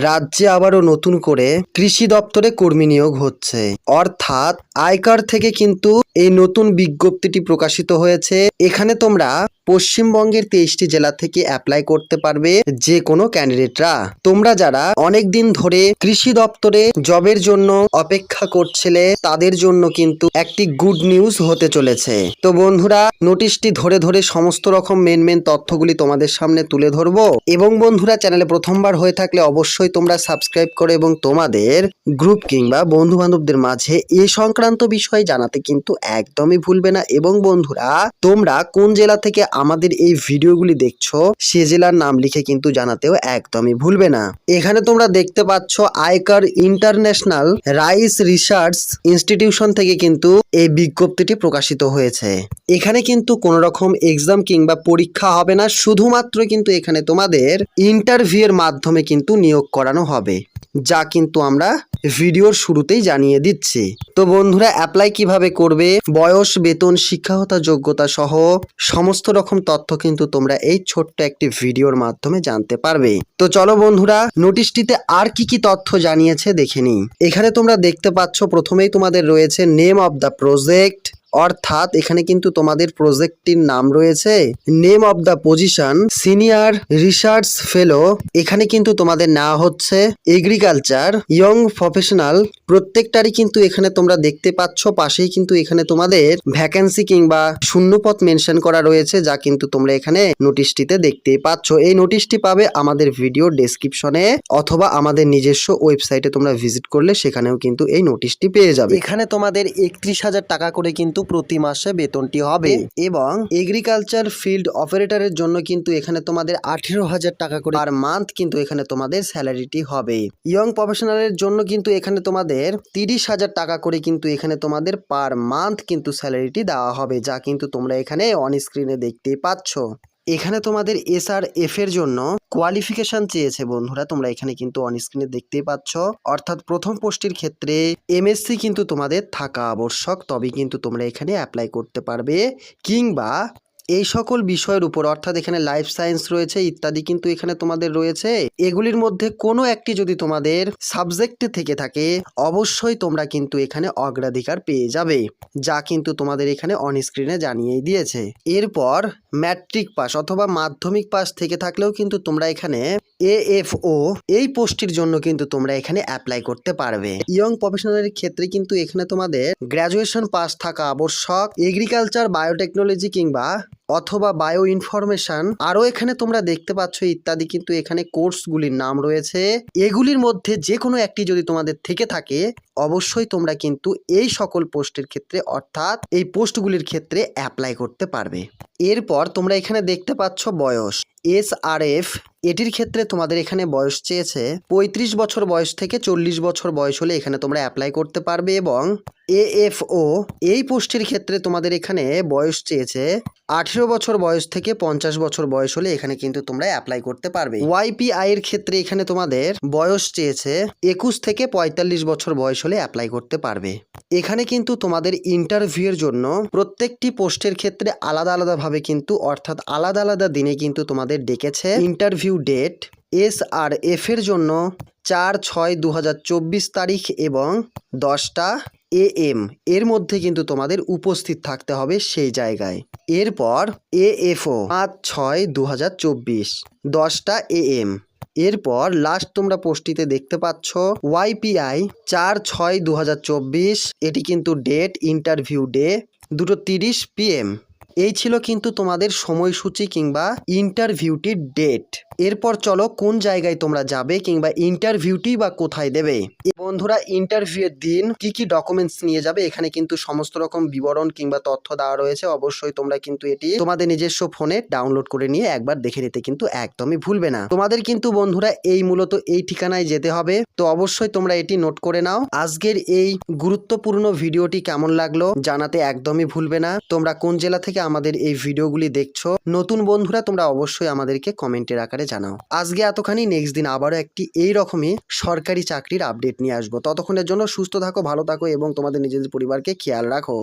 রাজ্যে আবারও নতুন করে কৃষি দপ্তরে কর্মী নিয়োগ হচ্ছে। অর্থাৎ আয়কার থেকে কিন্তু এই নতুন বিজ্ঞপ্তিটি প্রকাশিত হয়েছে। এখানে তোমরা পশ্চিমবঙ্গের তেইশটি জেলা থেকে অ্যাপ্লাই করতে পারবে যে কোনো ক্যান্ডিডেটরা তোমরা যারা অনেক দিন ধরে কৃষি দপ্তরে জবের জন্য অপেক্ষা করছিলে, তাদের জন্য কিন্তু একটি গুড নিউজ হতে চলেছে। তো বন্ধুরা নোটিশটি ধরে ধরে সমস্ত রকম মেন মেন তথ্যগুলি তোমাদের সামনে তুলে ধরবো। এবং বন্ধুরা চ্যানেলে প্রথমবার হয়ে থাকলে অবশ্যই তোমরা সাবস্ক্রাইব করো এবং তোমাদের গ্রুপ কিংবা বন্ধু বান্ধবদের মাঝে এ সংক্রান্ত বিষয় জানাতে কিন্তু একদমই ভুলবে না। এবং বন্ধুরা, তোমরা কোন জেলা থেকে আমাদের এই ভিডিওগুলি দেখছ, সে জেলার নাম লিখে কিন্তু জানাতেও একদমই ভুলবে না। এখানে তোমরা দেখতে পাচ্ছ আয়কার ইন্টারন্যাশনাল রাইস রিসার্চ ইনস্টিটিউশন থেকে কিন্তু এই বিজ্ঞপ্তিটি প্রকাশিত হয়েছে। এখানে কিন্তু কোনো রকম এক্সাম কিংবা পরীক্ষা হবে না, শুধুমাত্র কিন্তু এখানে তোমাদের ইন্টারভিউ এর মাধ্যমে কিন্তু নিয়োগ করানো হবে, যা কিন্তু আমরা ভিডিওর শুরুতেই জানিয়ে দিচ্ছি। তো বন্ধুরা অ্যাপ্লাই কীভাবে করবে, বয়স, বেতন, শিক্ষাগতা যোগ্যতা সহ সমস্ত রকম তথ্য কিন্তু তোমরা এই ছোট্ট একটি ভিডিওর মাধ্যমে জানতে পারবে। তো চলো বন্ধুরা নোটিশটিতে আর কি কি তথ্য জানিয়েছে দেখে নিই। এখানে তোমরা দেখতে পাচ্ছ, প্রথমেই তোমাদের রয়েছে নেম অফ দ্য প্রজেক্ট অর্থাৎ এখানে কিন্তু তোমাদের প্রজেক্টটির নাম রয়েছে name of the position senior research fellow. এখানে কিন্তু তোমাদের নেওয়া হচ্ছে এগ্রিকালচার, ইয়ং প্রফেশনাল। প্রত্যেকটারই কিন্তু এখানে তোমরা দেখতে পাচ্ছ, পাশেই কিন্তু এখানে তোমাদের ভ্যাকেন্সি কিংবা শূন্যপদ মেনশন করা রয়েছে, যা কিন্তু তোমরা এখানে নোটিশটিতে দেখতেই পাচ্ছ। এই নোটিশটি পাবে আমাদের ভিডিও ডেসক্রিপশনে অথবা আমাদের নিজস্ব ওয়েবসাইটে তোমরা ভিজিট করলে সেখানেও কিন্তু এই নোটিশটি পেয়ে যাবে। এখানে তোমাদের একত্রিশ হাজার টাকা করে কিন্তু প্রতি মাসে বেতনটি হবে। এবং এগ্রিকালচার ফিল্ড অপারেটরের জন্য কিন্তু এখানে তোমাদের আঠেরো হাজার টাকা করে আর মান্থ কিন্তু এখানে তোমাদের স্যালারিটি হবে। ইয়ং প্রফেশনালের জন্য কিন্তু এখানে তোমাদের তিরিশ হাজার টাকা করে কিন্তু এখানে তোমাদের পার মান্থ কিন্তু স্যালারিটি দেওয়া হবে, যা কিন্তু তোমরা এখানে অন স্ক্রিনে দেখতে পাচ্ছ। এখানে তোমাদের এস আর এফ এর জন্য কোয়ালিফিকেশন চেয়েছে বন্ধুরা, তোমরা এখানে কিন্তু অন স্ক্রিনে দেখতেই পাচ্ছ। অর্থাৎ প্রথম পোস্টের ক্ষেত্রে এমএসসি কিন্তু তোমাদের থাকা আবশ্যক তবে কিন্তু তোমরা এখানে অ্যাপ্লাই করতে পারবে। কিংবা এই সকল বিষয়ের উপর, অর্থাৎ এখানে লাইফ সায়েন্স রয়েছে, ইত্যাদি কিন্তু এখানে তোমাদের রয়েছে। এগুলির মধ্যে কোনো একটি যদি তোমাদের সাবজেক্ট থেকে থাকে, অবশ্যই তোমরা কিন্তু এখানে অগ্রাধিকার পেয়ে যাবে, যা কিন্তু তোমাদের এখানে অন স্ক্রিনে জানিয়েই দিয়েছে। এরপর ম্যাট্রিক পাস অথবা মাধ্যমিক পাস থেকে থাকলেও কিন্তু তোমরা এখানে এএফও এই পোস্টটির জন্য কিন্তু তোমরা এখানে অ্যাপ্লাই করতে পারবে। ইয়ং প্রফেশনালের ক্ষেত্রে কিন্তু এখানে তোমাদের গ্র্যাজুয়েশন পাস থাকা আবশ্যক। এগ্রিকালচার বায়োটেকনোলজি কিংবা অথবা বায়ো ইনফরমেশন আরও এখানে তোমরা দেখতে পাচ্ছ ইত্যাদি, কিন্তু এখানে কোর্সগুলির নাম রয়েছে। এগুলির মধ্যে যে কোনো একটি যদি তোমাদের থেকে থাকে, অবশ্যই তোমরা কিন্তু এই সকল পোস্টের ক্ষেত্রে, অর্থাৎ এই পোস্টগুলির ক্ষেত্রে অ্যাপ্লাই করতে পারবে। এরপর তোমরা এখানে দেখতে পাচ্ছ বয়স। এস আর এফ এটির ক্ষেত্রে তোমাদের এখানে বয়স চেয়েছে পঁয়ত্রিশ বছর বয়স থেকে চল্লিশ বছর বয়স হলে এখানে তোমরা অ্যাপ্লাই করতে পারবে এবং এএফও এই পোস্টের ক্ষেত্রে তোমাদের এখানে বয়স চেয়েছে আঠেরো বছর বয়স থেকে পঞ্চাশ বছর বয়স হলে এখানে কিন্তু তোমরা অ্যাপ্লাই করতে পারবে। ওয়াইপিআই এর ক্ষেত্রে এখানে তোমাদের বয়স চেয়েছে একুশ থেকে পঁয়তাল্লিশ বছর বয়স হলে অ্যাপ্লাই করতে পারবে। এখানে কিন্তু তোমাদের ইন্টারভিউয়ের জন্য প্রত্যেকটি পোস্টের ক্ষেত্রে আলাদা আলাদাভাবে কিন্তু অর্থাৎ আলাদা আলাদা দিনে কিন্তু তোমাদের ডেকেছে interview date S R F এর জন্য চার ছয় দু তারিখ এবং দশটা এ এম এর মধ্যে কিন্তু তোমাদের উপস্থিত থাকতে হবে সেই জায়গায়। এরপর এ এফও পাঁচ ছয় দু হাজার চব্বিশ, দশটা এ এম এরপর লাস্ট তোমরা পোস্টটিতে দেখতে পাচ্ছ ওয়াইপিআই চার ছয় দু এটি কিন্তু ডেট ইন্টারভিউ ডে দুটো তিরিশ পিএম এই ছিল কিন্তু তোমাদের সময়সূচি কিংবা ইন্টারভিউটির ডেট এরপর চলো কোন জায়গায় তোমরা যাবে কিংবা ইন্টারভিউটি বা কোথায় দেবে? বন্ধুরা ইন্টারভিউয়ের দিন কি কি ডকুমেন্টস নিয়ে যাবে? এখানে কিন্তু সমস্ত রকম বিবরণ কিংবা তথ্য দেওয়া রয়েছে। অবশ্যই তোমরা কিন্তু এটি তোমাদের নিজস্ব ফোনে ডাউনলোড করে নিয়ে একবার দেখে নিতে কিন্তু একদমই ভুলবে না। তোমাদের কিন্তু বন্ধুরা, এই মূলত এই ঠিকানায় যেতে হবে। তো অবশ্যই তোমরা এটি নোট করে নাও। আজকের এই গুরুত্বপূর্ণ ভিডিওটি কেমন লাগল জানাতে একদমই ভুলবে না। তোমরা কোন জেলা থেকে আমাদের এই ভিডিওগুলি দেখছ? নতুন বন্ধুরা, তোমরা অবশ্যই আমাদেরকে কমেন্টের আকারে জানাও। আজকে এতখানি নেক্সট দিন আবারও একটি এই রকমই সরকারি চাকরির আপডেট নিয়ে আসব। ততক্ষণের জন্য সুস্থ থাকো, ভালো থাকো এবং তোমাদের নিজেদের পরিবারকে খেয়াল রাখো।